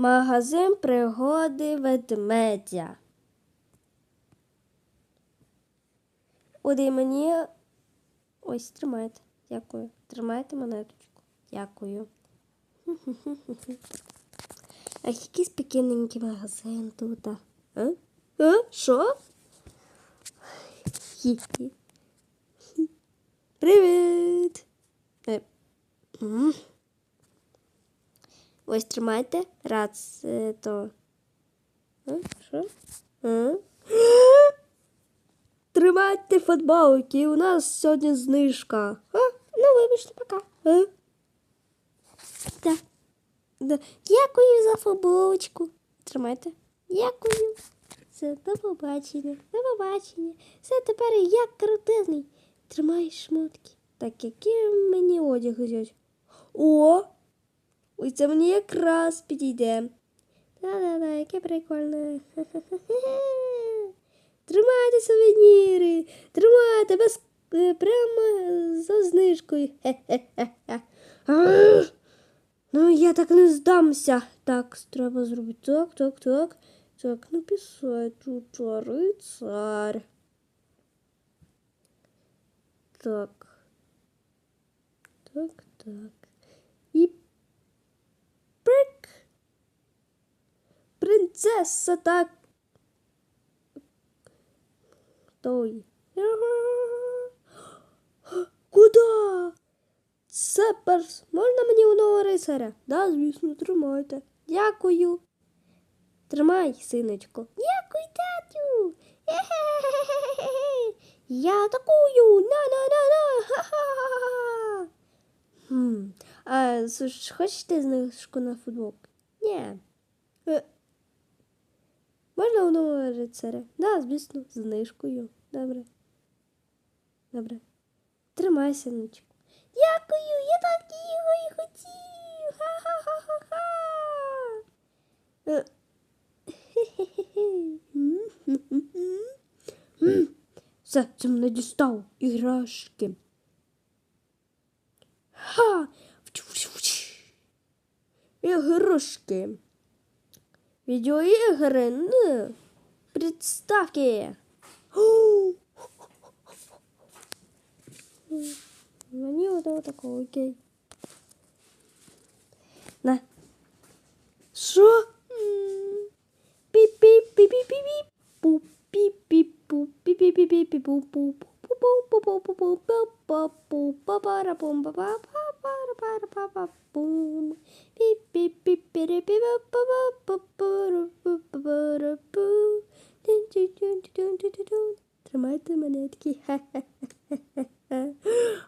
Магазин пригоди ведмедя. Оди мені. Ось тримайте. Дякую. Тримайте монеточку. Дякую. Ах, якийсь пекінненький магазин тут. А? А? А? Що? Привіт! Ось тримайте. Рац е, то. Що? Тримайте футболки, у нас сьогодні знижка. А? Ну, вибачте, пока. А? Да. Да. Дякую за футболочку. Тримайте. Дякую. Все, до побачення. До побачення. Все, тепер я крутизний. Тримай шмотки. Так, який мені одяг взяти? О! Ой, це мені якраз підійде. Да-да-да, яке прикольне. Тримайте сувеніри. Тримайте без прямо за знижкою. Ну, я так не здамся. Так, треба зробити так, так, так. Так, написати тут рицар. Так. Так, так. І прик. Принцеса так. Той. Куда? Це перс. Можна мені одного рицаря? Да, звісно, тримайте. Дякую. Тримай, синочко. Дякую, татю. Я атакую. На-на-на-на. Ха-ха-ха-ха. Хм. Хочете знижку на футболку? Ні. Можна одного рицаря? Да, звісно, з знижкою. Добре. Добре. Тримай, синочку. Дякую, я так його і хотів. Ха-ха-ха-ха-ха. Е. Все, це мене дістав іграшки. Ха! Іграшки. Відеоігри, ну, приставки. О! Мені одного такого, окей. На. Що? Піп-піп-піп-піп-піп. Пу піп-піп-пу піп-піп-піп-піп-пу пу пу-пу-пу-пу-пу-пу-пу-пу па-пара-пум-па-па-па-пара-па-па-пум. Піп-піп-піп-піп-піп-пу-пу-пу-пу-пу-пу. Тин-тин-тин-тин-тин-тин. Тримайте монетки. Хе-хе-хе-хе.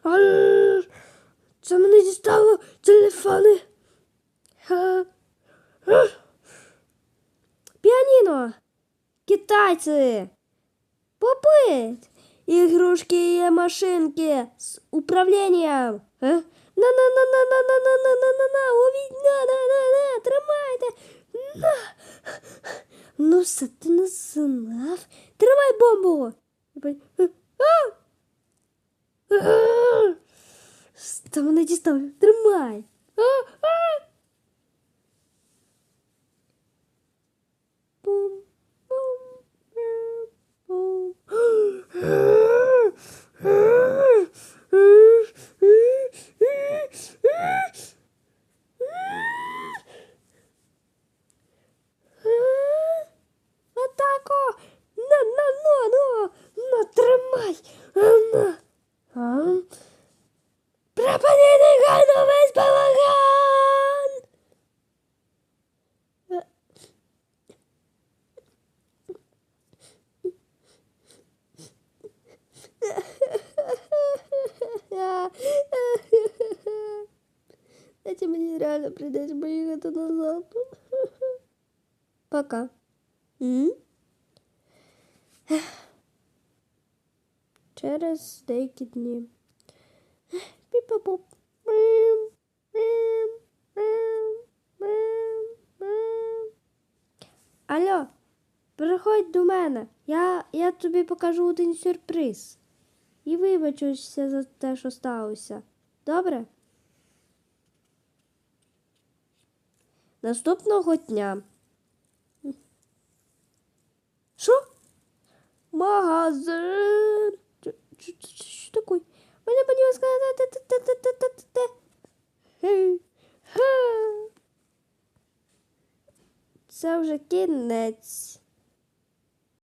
Ай, Це мене дістало телефони. Ха. Ах. Піаніно. Китайці. Попит. Ігрушки і машинки з управлінням. Е? На-на-на-на-на-на-на-на-на-на-на. Ловіть, на-на-на-на. Тримайте. На. Все, ти не знав. Тримай бомбу. Та мене дістав. Тримай. Panini Gano весь балаган! этим мне реально придать моих это назад. Пока. Через деякі дні. Мене. Я, я тобі покажу один сюрприз. І вибачуся за те, що сталося. Добре? Наступного дня. Що? Магазин. Що- таке? Мене будь сказати. Це вже кінець.